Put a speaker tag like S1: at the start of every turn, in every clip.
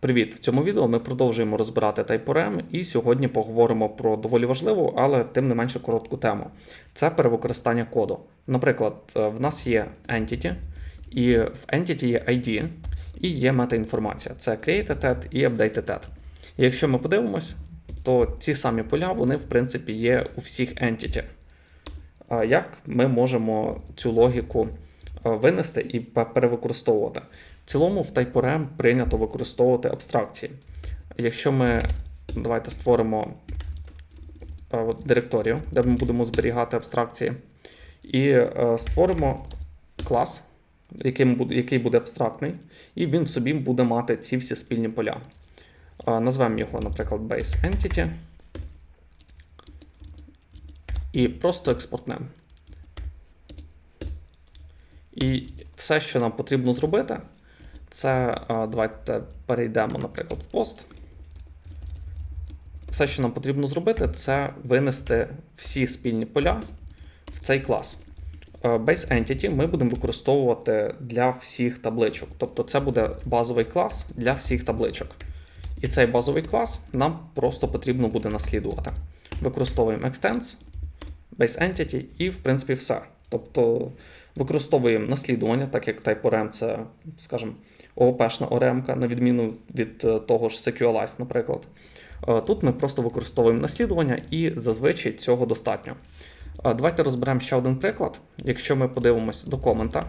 S1: Привіт! В цьому відео ми продовжуємо розбирати TypeORM і сьогодні поговоримо про доволі важливу, але тим не менше коротку тему. Це перевикористання коду. Наприклад, е, в нас є entity, і в entity є ID, і є метаінформація. Це created і updated. І якщо ми подивимось, то ці самі поля, вони в принципі є у всіх entity. Як ми можемо цю логіку винести і перевикористовувати? В цілому в TypeORM прийнято використовувати абстракції. Якщо ми давайте створимо е, директорію, де ми будемо зберігати абстракції, і е, створимо клас, який буде абстрактний, і він в собі буде мати ці всі спільні поля. Е, Назвемо його, наприклад, Base Entity. І просто експортнемо. І все, що нам потрібно зробити, це давайте перейдемо, наприклад, в пост. Все, що нам потрібно зробити, це винести всі спільні поля в цей клас. Base Entity ми будемо використовувати для всіх табличок. Тобто це буде базовий клас для всіх табличок. І цей базовий клас нам просто потрібно буде наслідувати. Використовуємо extends, Base Entity і, в принципі, все. Тобто використовуємо наслідування, так як TypeORM це, скажімо, ООП-шна ORM, на відміну від е, того ж SQLize, наприклад. Е, Тут ми просто використовуємо наслідування і зазвичай цього достатньо. Е, Давайте розберемо ще один приклад. Якщо ми подивимось до комента,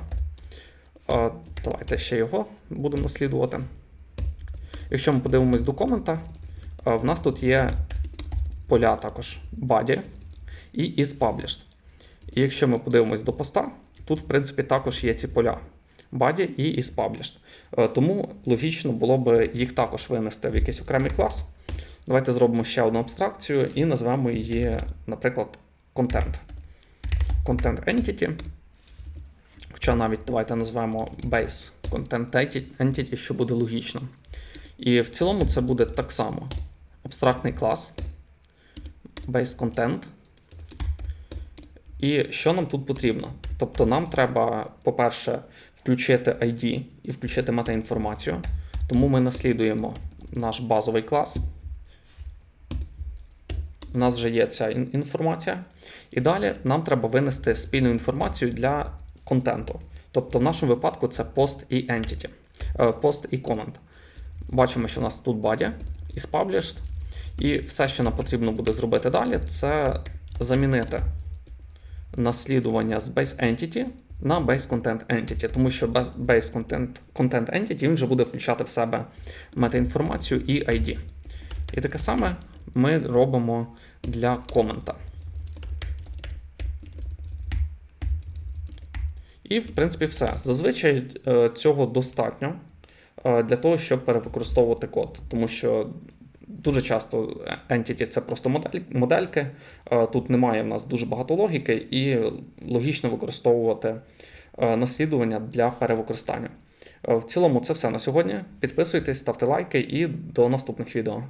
S1: давайте ще його будемо наслідувати. Якщо ми подивимось до комента, в нас тут є поля також body і is published. І якщо ми подивимось до поста, тут, в принципі, також є ці поля body і is published. Е, Тому логічно було б їх також винести в якийсь окремий клас. Давайте зробимо ще одну абстракцію і назвемо її, наприклад, content. Content entity. Хоча навіть давайте назвемо base content entity, що буде логічно. І в цілому це буде так само: абстрактний клас, base content. І що нам тут потрібно? Тобто нам треба, по-перше, включити ID і включити метаінформацію. Тому ми наслідуємо наш базовий клас. У нас вже є ця інформація. І далі нам треба винести спільну інформацію для контенту. Тобто, в нашому випадку це post і entity, е, post і comment. Бачимо, що у нас тут body is published. І все, що нам потрібно буде зробити далі, це замінити наслідування з base entity на base content entity, тому що base content, content entity він вже буде включати в себе метаінформацію і ID. І таке саме ми робимо для комента. І, в принципі, все. Зазвичай е, цього достатньо е, для того, щоб перевикористовувати код, тому що дуже часто Entity це просто модель, модельки. Е, Тут немає в нас дуже багато логіки, і логічно використовувати е, наслідування для перевикористання. Е, В цілому, це все на сьогодні. Підписуйтесь, ставте лайки і до наступних відео.